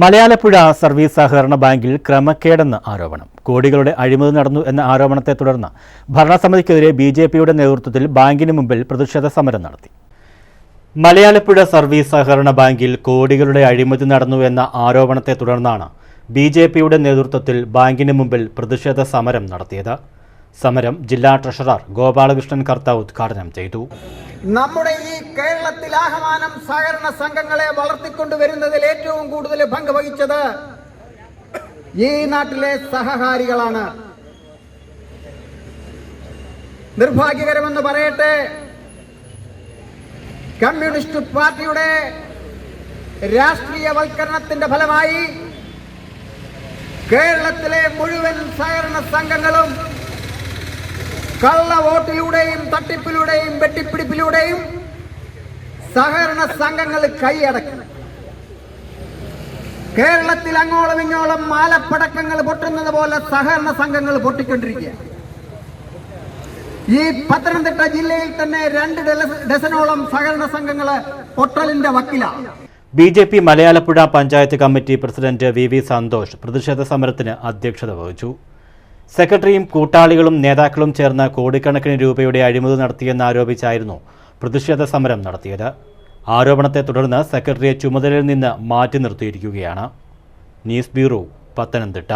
Malayalappuzha service സഹകരണ ബാങ്കിൽ ക്രമക്കേടെന്ന് ആരോപണം. കോടികളുടെ അഴിമതി നടന്നു എന്ന ആരോപണത്തെ തുടർന്ന് ഭരണസമിതിക്കെതിരെ ബി ജെ പിയുടെ നേതൃത്വത്തിൽ ബാങ്കിന് മുമ്പിൽ പ്രതിഷേധ സമരം നടത്തി. മലയാളപ്പുഴ സർവീസ് സഹകരണ ബാങ്കിൽ കോടികളുടെ അഴിമതി നടന്നു എന്ന ആരോപണത്തെ തുടർന്നാണ് ബി നേതൃത്വത്തിൽ ബാങ്കിന് മുമ്പിൽ പ്രതിഷേധ സമരം നടത്തിയത്. സമരം ജില്ലാ ട്രഷറർ ഗോപാലകൃഷ്ണൻ കർത്ത ഉദ്ഘാടനം ചെയ്തു. നമ്മുടെ ഈ കേരളത്തിൽ ആഹ്വാനം സഹകരണ സംഘങ്ങളെ വളർത്തിക്കൊണ്ടുവരുന്നതിൽ ഏറ്റവും കൂടുതൽ പങ്ക് വഹിച്ചത് ഈ നാട്ടിലെ സഹകാരികളാണ്. നിർഭാഗ്യകരമെന്ന് പറയട്ടെ കമ്മ്യൂണിസ്റ്റ് പാർട്ടിയുടെ രാഷ്ട്രീയവൽക്കരണത്തിന്റെ ഫലമായി കേരളത്തിലെ മുഴുവൻ സഹകരണ സംഘങ്ങളും കള്ള വോട്ടിലൂടെയും തട്ടിപ്പിലൂടെയും വെട്ടിപ്പിടിപ്പിലൂടെയും സഹകരണ സംഘങ്ങൾ കൈയടക്കി. കേരളത്തിൽ അങ്ങോളം ഇങ്ങോളം മാലപ്പടക്കങ്ങൾ പൊട്ടുന്നത് പോലെ സഹകരണ സംഘങ്ങൾ പൊട്ടിക്കൊണ്ടിരിക്കുക. ഈ പത്തനംതിട്ട ജില്ലയിൽ തന്നെ രണ്ട് ഡസനോളം സഹകരണ സംഘങ്ങൾ പൊട്ടലിന്റെ വക്കിലാണ്. B J P Malayalappuzha panchayat committee president V V Santhosh പ്രതിഷേധ സമരത്തിന് അധ്യക്ഷത വഹിച്ചു. സെക്രട്ടറിയും കൂട്ടാളികളും നേതാക്കളും ചേർന്ന് കോടിക്കണക്കിന് രൂപയുടെ അഴിമതി നടത്തിയെന്നാരോപിച്ചായിരുന്നു പ്രതിഷേധ സമരം നടത്തിയത്. ആരോപണത്തെ തുടർന്ന് സെക്രട്ടറിയെ ചുമതലയിൽ നിന്ന് മാറ്റി നിർത്തിയിരിക്കുകയാണ്. News bureau Pathanamthitta.